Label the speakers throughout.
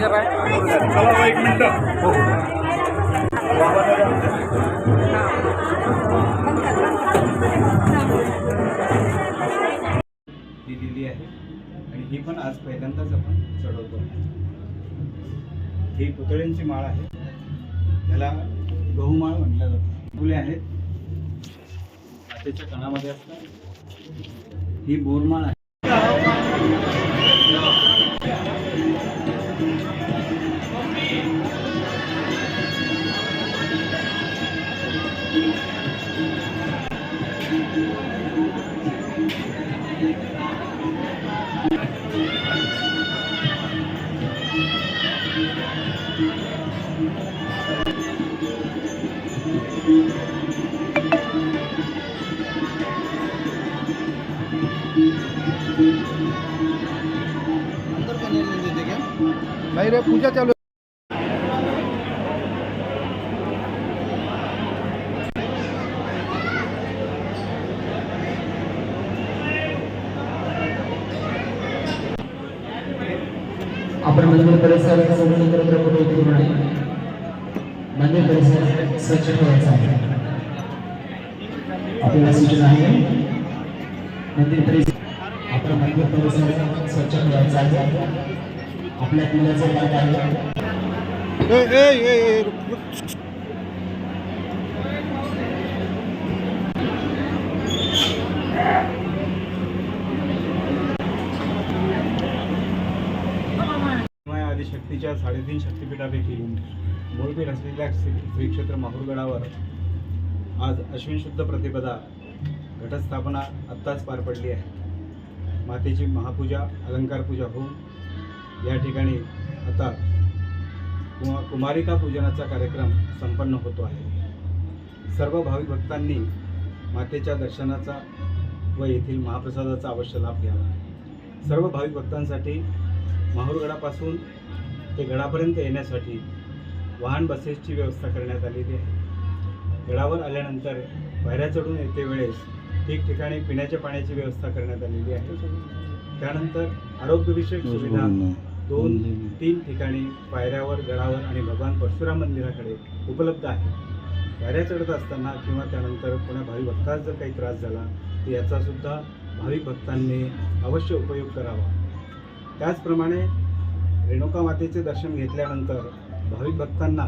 Speaker 1: चला एक
Speaker 2: दिलेली आहे. आणि ही पण आज पहिल्यांदाच आपण चढवतो. ही पुतळ्यांची माळ आहे. ह्याला गहुमाळ म्हटलं जातं. फुले आहेत. त्याच्या कणामध्ये असतात. ही बोरमाळ आहे.
Speaker 3: नाही रे पूजा चालू
Speaker 4: आपण मंदिर परिसर स्वतंत्र फोटो करून मंदिर परिसर स्वच्छ ठेवायचा आहे. आपल्याला सूचना आहे. मंदिर परिसर आपण मंदिर परिसर स्वच्छ ठेवायचा आहे. आपल्या पिल्याचं काय? आहे
Speaker 3: ए ए ए ए
Speaker 2: माया आदिशक्तीच्या साडेतीन शक्तिपीठापैकी मूळपीठ असलेल्या श्री श्री क्षेत्र माहूरगडावर आज अश्विन शुद्ध प्रतिपदा घटस्थापना आत्ताच पार पडली आहे. मातेची महापूजा अलंकार पूजा होऊन या ठिकाणी आता कुमा कुमारिका पूजनाचा कार्यक्रम संपन्न होतो आहे. सर्व भाविक भक्तांनी मातेच्या दर्शनाचा व येथील महाप्रसादाचा अवश्य लाभ घ्यावा. सर्व भाविक भक्तांसाठी माहूरगडापासून ते गडापर्यंत येण्यासाठी वाहन बसेसची व्यवस्था करण्यात आलेली आहे. गडावर आल्यानंतर पायऱ्या चढून येते वेळेस ठिकठिकाणी पिण्याच्या पाण्याची व्यवस्था करण्यात आलेली आहे. त्यानंतर आरोग्यविषयक सुविधा दोन तीन ठिकाणी पायऱ्यावर गडावर आणि भगवान परशुराम मंदिराकडे उपलब्ध आहे. पायऱ्या चढत असताना किंवा त्यानंतर कोणा भाविक भक्तास जर काही त्रास झाला तर याचा सुद्धा भाविक भक्तांनी अवश्य उपयोग करावा. त्याचप्रमाणे रेणुका मातेचे दर्शन घेतल्यानंतर भाविक भक्तांना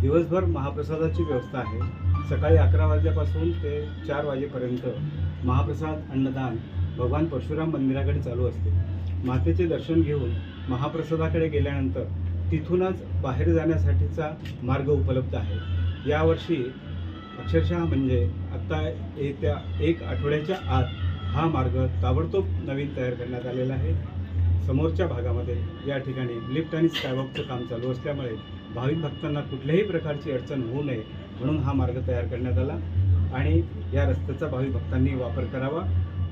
Speaker 2: दिवसभर महाप्रसादाची व्यवस्था आहे. सकाळी अकरा वाजल्यापासून ते चार वाजेपर्यंत महाप्रसाद अन्नदान भगवान परशुराम मंदिराकडे चालू असते. मातेचे दर्शन घेऊन महाप्रसादाकडे गेल्यानंतर तिथूनच बाहेर जाण्यासाठीचा मार्ग उपलब्ध आहे. यावर्षी अक्षरशः म्हणजे आत्ता येत्या एक आठवड्याच्या आत हा मार्ग ताबडतोब नवीन तयार करण्यात आलेला आहे. समोरच्या भागामध्ये या ठिकाणी लिफ्ट आणि स्कायवॉकचं काम चालू असल्यामुळे भाविक भक्तांना कुठल्याही प्रकारची अडचण होऊ नये म्हणून हा मार्ग तयार करण्यात आला आणि या रस्त्याचा भाविक भक्तांनी वापर करावा.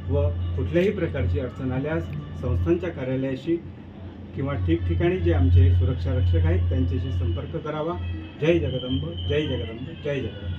Speaker 2: व कुठल्याही प्रकारची अडचण आल्यास संस्थांच्या कार्यालयाशी किंवा ठिकठिकाणी जे आमचे सुरक्षा रक्षक आहेत त्यांच्याशी संपर्क करावा. जय जगदंब जय जगदंब जय जगदंब.